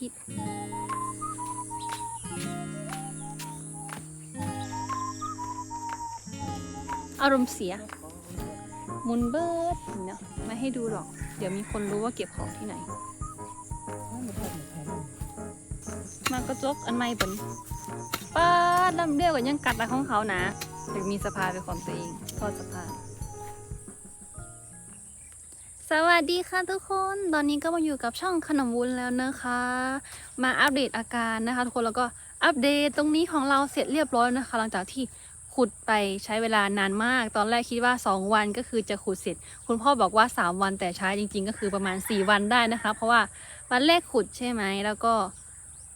ทิตย์ อารมณ์เสียมุนเบิร์ดเนาะไม่ให้ดูหรอก เดี๋ยวมีคนรู้ว่าเก็บของที่ไหน มากระจกอันไม่เป็นป้าดลำเดียวกันยังกัดอะไรของเขานะถึงมีสะพาเป็นของตัวเองทอดสะพา วัสดีค่ะทุกคน ตอนนี้ก็มาอยู่กับช่องขนมวุ้นแล้วนะคะ มาอัปเดตอาการนะคะทุกคนแล้วก็อัปเดตตรงนี้ของเราเสร็จเรียบร้อยนะคะ หลังจากที่ขุดไปใช้เวลานานมาก ตอนแรกคิดว่า 2 วันก็คือจะขุดเสร็จ คุณพ่อบอกว่า 3 วันแต่ใช้จริง ๆ ก็คือประมาณ 4 วันได้นะคะ เพราะว่าวันแรกขุดใช่ไหมแล้วก็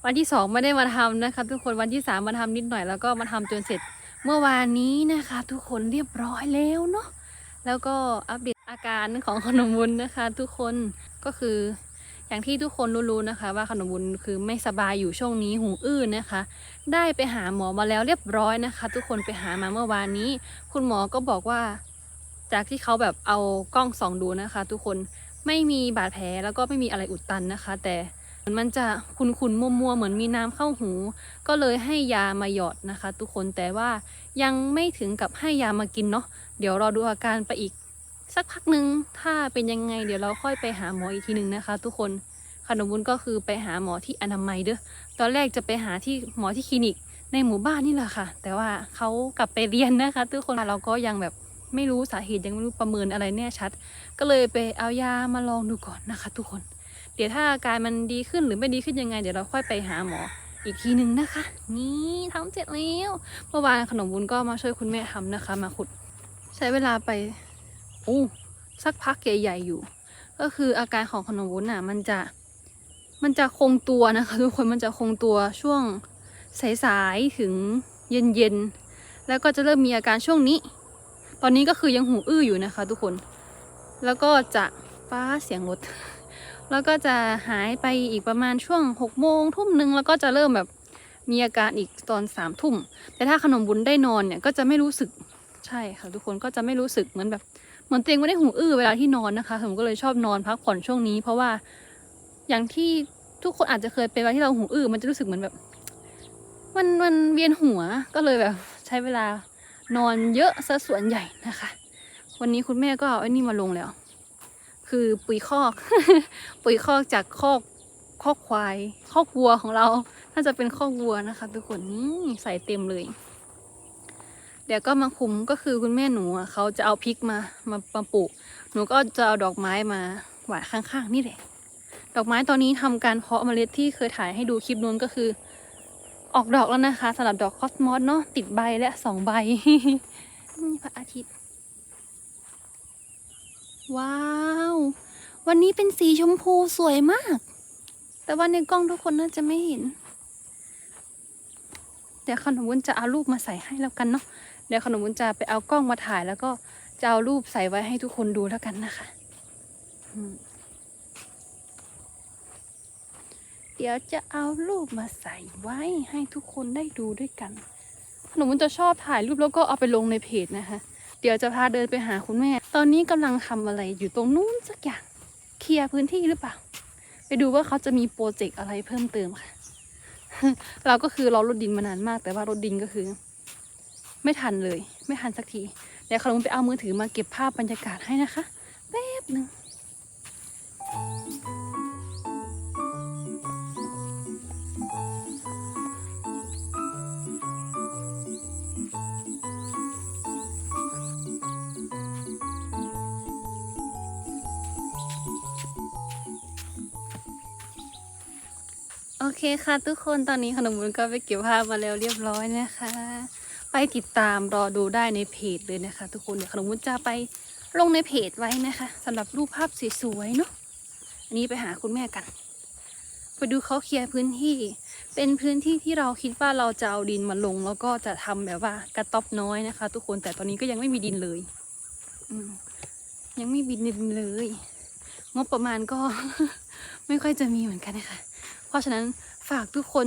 วันที่สองไม่ได้มาทำนะคะทุกคนวันที่สามมาทำนิดหน่อยแล้วก็มาทำจนเสร็จเมื่อวานนี้นะคะ ทุกคนเรียบร้อยแล้วเนาะแล้วก็อัปเดต อาการของขนมวุ้นนะคะ ทุกคนก็คืออย่างที่ทุกคนรู้ๆนะคะ ว่าขนมวุ้นคือไม่สบายอยู่ช่วงนี้หูอื้อนะคะ ได้ไปหาหมอมาแล้วเรียบร้อยนะคะ ทุกคนไปหามาเมื่อวานนี้ คุณหมอก็บอกว่า จากที่เขาแบบเอากล้องส่องดูนะคะ ทุกคนไม่มีบาดแผลแล้วก็ไม่มีอะไรอุดตันนะคะ แต่มันจะขุนๆมัวๆเหมือนมีน้ำเข้าหู ก็เลยให้ยามาหยอดนะคะ ทุกคนแต่ว่ายังไม่ถึงกับให้ยามากินเนาะเดี๋ยวรอดูอาการไปอีก สักพักหนึ่งถ้าเป็นยังไงเดี๋ยวเราค่อยไปหาหมออีกทีหนึ่งนะคะ ทุกคนขนมวุ้นก็คือไปหาหมอที่อนามัยเด้อตอนแรกจะไปหาที่หมอที่คลินิกในหมู่บ้านนี่แหละค่ะ แต่ว่าเขากลับไปเรียนนะคะ ทุกคนเราก็ยังแบบไม่รู้สาเหตุยังไม่รู้ประเมินอะไรแน่ชัด ก็เลยไปเอายามาลองดูก่อนนะคะ ทุกคน เดี๋ยวถ้าอาการมันดีขึ้นหรือไม่ดีขึ้นยังไง เดี๋ยวเราค่อยไปหาหมออีกทีหนึ่งนะคะ นี่ทำเสร็จแล้วเมื่อวานขนมวุ้นก็มาช่วยคุณแม่ทำนะคะ มาขุด ใช้เวลาไป อ้สักพักใหญ่ๆอยู่ ก็คืออาการของขนมวุ้นอะ มันจะมันจะคงตัวนะคะทุกคนมันจะคงตัวช่วงสายๆถึงเย็นๆแล้วก็จะเริ่มมีอาการช่วงนี้ ตอนนี้ก็คือยังหูอื้ออยู่นะคะ ทุกคน แล้วก็จะป้าเสียงรถแล้วก็จะหายไปอีกประมาณช่วงหกโมงทุ่มหนึ่งแล้วก็จะเริ่มแบบมีอาการอีกตอนสามทุ่ม แต่ถ้าขนมบุญได้นอนเนี่ยก็จะไม่รู้สึกใช่ค่ะทุกคนก็จะไม่รู้สึกเหมือนแบบ เหมือนเตัวเองไม่ได้หูอื้อเวลาที่นอนนะคะผมก็เลยชอบนอนพักผ่อนช่วงนี้ เพราะว่าอย่างที่ทุกคนอาจจะเคยเป็นเวลาที่เราหูอื้อมันจะรู้สึกเหมือนแบบ มันมันเวียนหัวก็เลยแบบ ใช้เวลานอนเยอะซะส่วนใหญ่นะคะ วันนี้คุณแม่ก็เอาไอ้นี่มาลงแล้ว คือปุ๋ยคอก ปุ๋ยคอกจากคอกคอกควายคอกวัวของเราน่าจะเป็นคอกวัวนะคะ ทุกคนนี่ใส่เต็มเลย เดี๋ยวก็มาคุมก็คือคุณแม่หนูอะเขาจะเอาพริกมามามาปลูก หนูก็จะเอาดอกไม้มาหว่านข้างๆ นี่แหละ ดอกไม้ตอนนี้ทำการเพาะเมล็ดที่เคยถ่ายให้ดูคลิปนู้นก็คือ ออกดอกแล้วนะคะสำหรับดอกคอสมอสเนาะติดใบและสองใบนี่พระอาทิตย์ ว้าว วันนี้เป็นสีชมพูสวยมาก แต่ว่าในกล้องทุกคนน่าจะไม่เห็น เดี๋ยวขนมวุ้นจะเอารูปมาใส่ให้แล้วกันเนาะ เดี๋ยวขนมวุ้นจะไปเอากล้องมาถ่ายแล้วก็จะเอารูปใส่ไว้ให้ทุกคนดูแล้วกันนะคะ เดี๋ยวจะเอารูปมาใส่ไว้ให้ทุกคนได้ดูด้วยกัน ขนมวุ้นจะชอบถ่ายรูปแล้วก็เอาไปลงในเพจนะคะ เดี๋ยวจะพาเดินไปหาคุณแม่ ตอนนี้กำลังทำอะไรอยู่ตรงนู้นสักอย่าง เคลียร์พื้นที่หรือเปล่า ไปดูว่าเขาจะมีโปรเจกต์อะไรเพิ่มเติมค่ะ เราก็คือรอรถดินมานานมากแต่ว่ารถดินก็คือ ไม่ทันเลย ไม่ทันสักทีเดี๋ยวขนมไปเอามือถือมาเก็บภาพบรรยากาศให้นะคะแป๊บหนึ่งโอเคค่ะทุกคนตอนนี้ขนมบุญก็ไปเก็บภาพมาแล้วเรียบร้อยนะคะ ติดตามรอดูได้ในเพจเลยนะคะ ทุกคนเดี๋ยวขนมบุญจะไปลงในเพจไว้นะคะสำหรับรูปภาพสวยๆเนาะอันนี้ไปหาคุณแม่กันไปดูเขาเคลียร์พื้นที่ เป็นพื้นที่ที่เราคิดว่าเราจะเอาดินมาลง แล้วก็จะทำแบบว่ากระต๊อบน้อยนะคะ ทุกคนแต่ตอนนี้ก็ยังไม่มีดินเลยอืยังไม่มีดินเลย งบประมาณก็ ไม่ค่อยจะมีเหมือนกันนะคะ เพราะฉะนั้นฝากทุกคน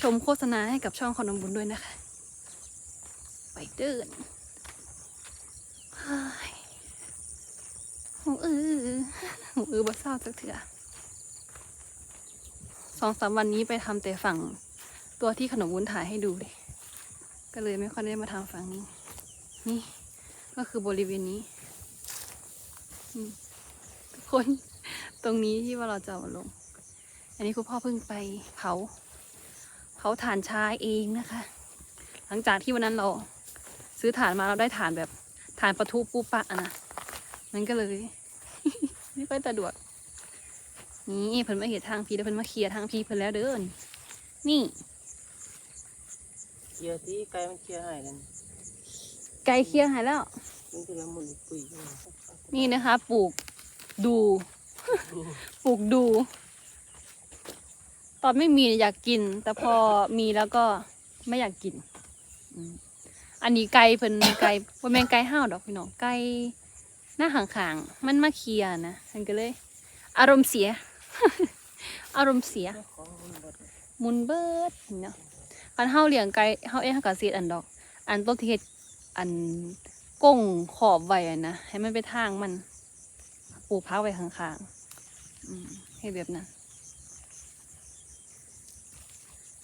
ชมโฆษณาให้กับช่องขนมบุญด้วยนะคะ ไปเดินเฮ้ยหูอือหูอือบ่เศร้าจักเถื่อสองสามวันนี้ไปทำแต่ฝั่งตัวที่ขนมวุ้นถ่ายให้ดูเลยก็เลยไม่ค่อยได้มาทำฝั่งนี้ นี่ ก็คือบริเวณนี้ทุกคนตรงนี้ที่ว่าเราจะมาลง อันนี้คุณพ่อเพิ่งไปเผา เผาถ่านชายเองนะคะ หลังจากที่วันนั้นเรา ซื้อถ่านมาเราได้ถ่านแบบถ่านประทุปูปะอะนะมันก็เลย ไม่ค่อยสะดวก นี่เพิ่นมาเห็นทางพีแล้วเพิ่นมาเคลียร์ทางพีเพิ่นแล้วเด้อนี่เคลียร์ที่ไกลมันเคลียร์ให้กันไก่เคลียร์หายแล้วมันคือละมุนปุ๋ยเลยนี่นะคะ ปลูกดู ปลูกดู ตอนไม่มีอยากกิน แต่พอมีแล้วก็ไม่อยากกิน อืม อันนี้ไก่เพิ่นไก่บ่แม่นไก่ห้าวดอกพี่น้องไก่หน้าห่างๆมันมาเคลียนะมันก็เลย อารมณ์เสีย อารมณ์เสียมุนเบิดเนาะคันเฮาเลี้ยงไก่เฮาเองเฮาก็เสียอันดอก อันต้นที่เฮ็ดอันก้งขอบไว้นะให้มันไปทางมันปลูกพักไว้ข้างๆอืมให้แบบนั้น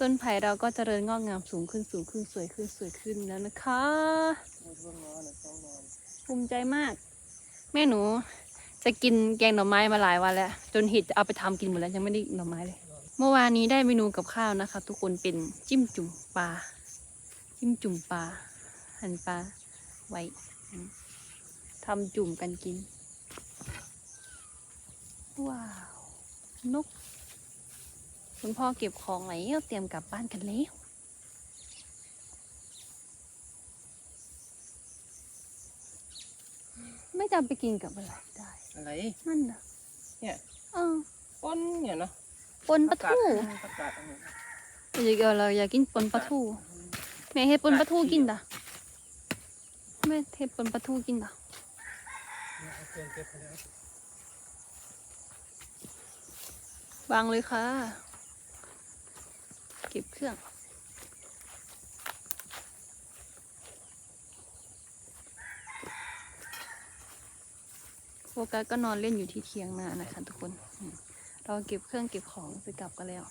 ต้นไผ่เราก็เจริญงอกงามสูงขึ้นสูงขึ้นสวยขึ้นสวยขึ้นแล้วนะคะภูมิใจมาก แม่หนู จะกินแกงหน่อไม้มาหลายวันแล้ว จนเห็ดจะเอาไปทำกินหมดแล้วยังไม่ได้หน่อไม้เลย เมื่อวานนี้ได้เมนูกับข้าวนะคะ ทุกคนเป็นจิ้มจุ่มปลาจิ้มจุ่มปลาหั่นปลาไว้ทำจุ่มกันกิน ว้าว นก คุณพ่อเก็บของแล้วเตรียมกลับบ้านกันแล้วไม่จำไปกินกับอะไรได้อะไร นั่นน่ะเนี่ย เออป้นเนี่ยเนาะปนปลาทูประกาศอันนี้อยากเอาเราอยากกินปนปลาทูแม่เฮ็ดปนปลาทูกินด่ะแม่เฮ็ดปนปลาทูกินด่ะเนี่ยเอาเครื่องเก็บไปแล้ววางเลยค่ะ เก็บเครื่อง โฟกัสก็นอนเล่นอยู่ที่เทียงนานะคะทุกคน เราเก็บเครื่องเก็บของจะกลับกันแล้ว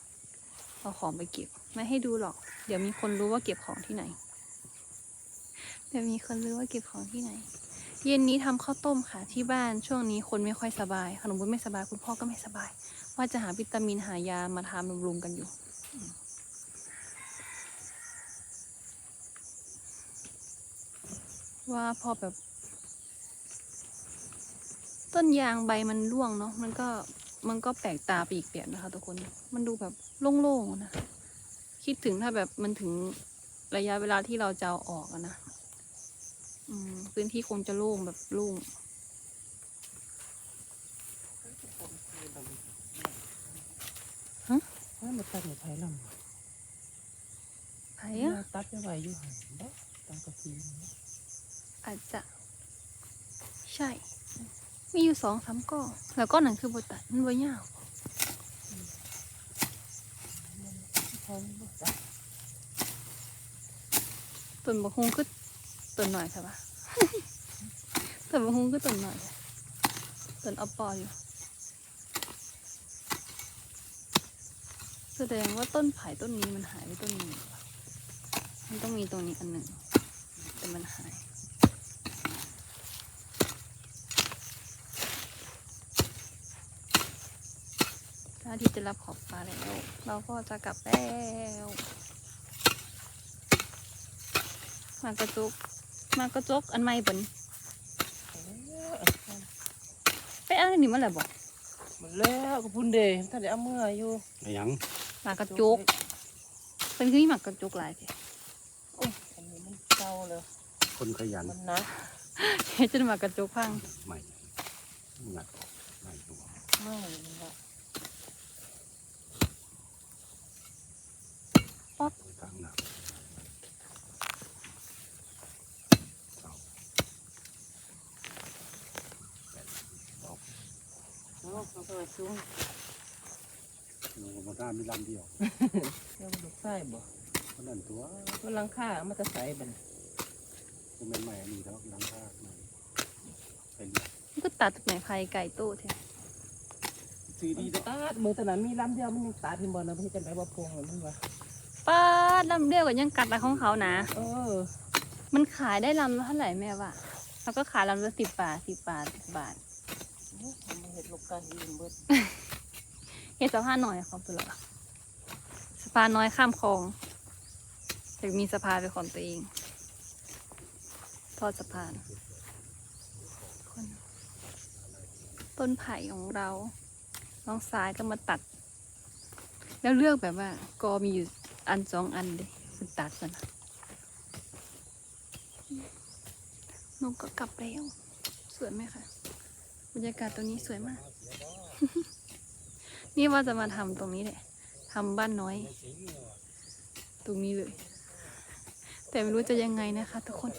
เอาของไปเก็บ ไม่ให้ดูหรอก เดี๋ยวมีคนรู้ว่าเก็บของที่ไหน เดี๋ยวมีคนรู้ว่าเก็บของที่ไหน เย็นนี้ทำข้าวต้มค่ะที่บ้านช่วงนี้คนไม่ค่อยสบาย ขนมบุญไม่สบายคุณพ่อก็ไม่สบาย ว่าจะหาวิตามินหายามาทำบำรุงกันอยู่อืม ว่าพอแบบ ต้นยางใบมันร่วงเนาะมันก็มันก็แปลกตาไปอีกแบบนะคะทุกคนมันดูแบบโล่งๆนะคิดถึงถ้าแบบมันถึงระยะเวลาที่เราจะเอาออกอะนะอืมพื้นที่คงจะโล่งแบบโล่งฮะว่ามันตัดไม่ไผ่ลำไผ่เนี่ยอะตัดไม่ไหวอยู่หันเด้อตังกะทีนะ อาจจะใช่ มีอยู่สองสามก้อนแล้วก้อนนั้นคือบตัดมันบ่ยาวเขาบ่ตัดต้นบะฮุงคือต้นหน่อยใช่ปะ ต้นบะฮุงคือต้นหน่อยต้นอปออยู่ แสดงว่าต้นไผ่ต้นนี้มันหายไปต้นหนึ่งว่ะมันต้องมีตรงนี้อันหนึ่งแต่มันหาย ถ้าที่จะรับขอบฟ้าแล้ว เราก็จะกลับแล้วมากระจกมากระจกอันใหม่บนเออไปเอะไรนี่มันแหละบอกมันแล้วก็พุ่นเดย์ถ้าได้เอาเมื่ออยู่อะไรหยังมากระจกเป็นคือมีหมากกระจกหลายทีโอ้ยอันนี้มันเก่าเลยคนขยันมันหนักเฮ็ดจนหมากกระจกพังใหม่หนักใหม่ตัว ไม่มันหนัก กลางหนักเสาแปดดอก โอ้เขาเปิด สูงลงมาด้านมีลำเดียวเดี๋ยวมันดูใส่บ่เพราะนั่นตัวมันหลังคามันจะใส่บัดนก็ไม่ใหม่อันนี้แล้วลังคาใหม่เป็นมันก็ตัดจากไหนไผ่ไก่โต้แท้สีดีจะตัดมือตอนนั้นมีลำเดียวมันยังตัดที่บอลนะพี่จะไปว่าพวงเหมือนมันวะป้าดลำเดียวกับยังกัดอะไรของเขานะ เออ มันขายได้ลำละเท่าไหร่แม่ว่าเขาก็ขายลำละสิบบาทสิบบาทสิบบาททำมา เห็ดลูกกันยืมเบิดเฮ็ดสะพานหน่อยเขาไปเลยสะพานน้อยข้ามคลองอยากมีสะพานเป็นของตัวเอง ทอดสะพานต้นไผ่ของเรา น้องสายก็มาตัด แล้วเลือกแบบว่าก็มีอยู่อันสองอันเลยคุณตัดกันนะนกก็กลับแล้ว สวยไหมคะ รรยากาศตรงนี้สวยมาก นี่ว่าจะมาทำตรงนี้แหละทำบ้านน้อย ตรงนี้เลย แต่ไม่รู้จะยังไงนะคะทุกคน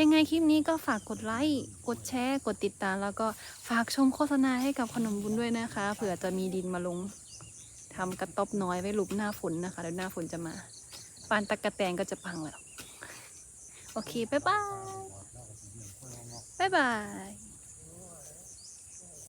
ยังไงคลิปนี้ก็ฝากกดไลค์ กดแชร์ กดติดตาม แล้วก็ฝากชมโฆษณาให้กับขนมบุญด้วยนะคะ เผื่อจะมีดินมาลงทำกระต๊อบน้อยไว้หลุมหน้าฝนนะคะเดี๋ยวหน้าฝนจะมาปานตะกะแตนก็จะพังแล้ว โอเค บ๊ายบาย บ๊ายบาย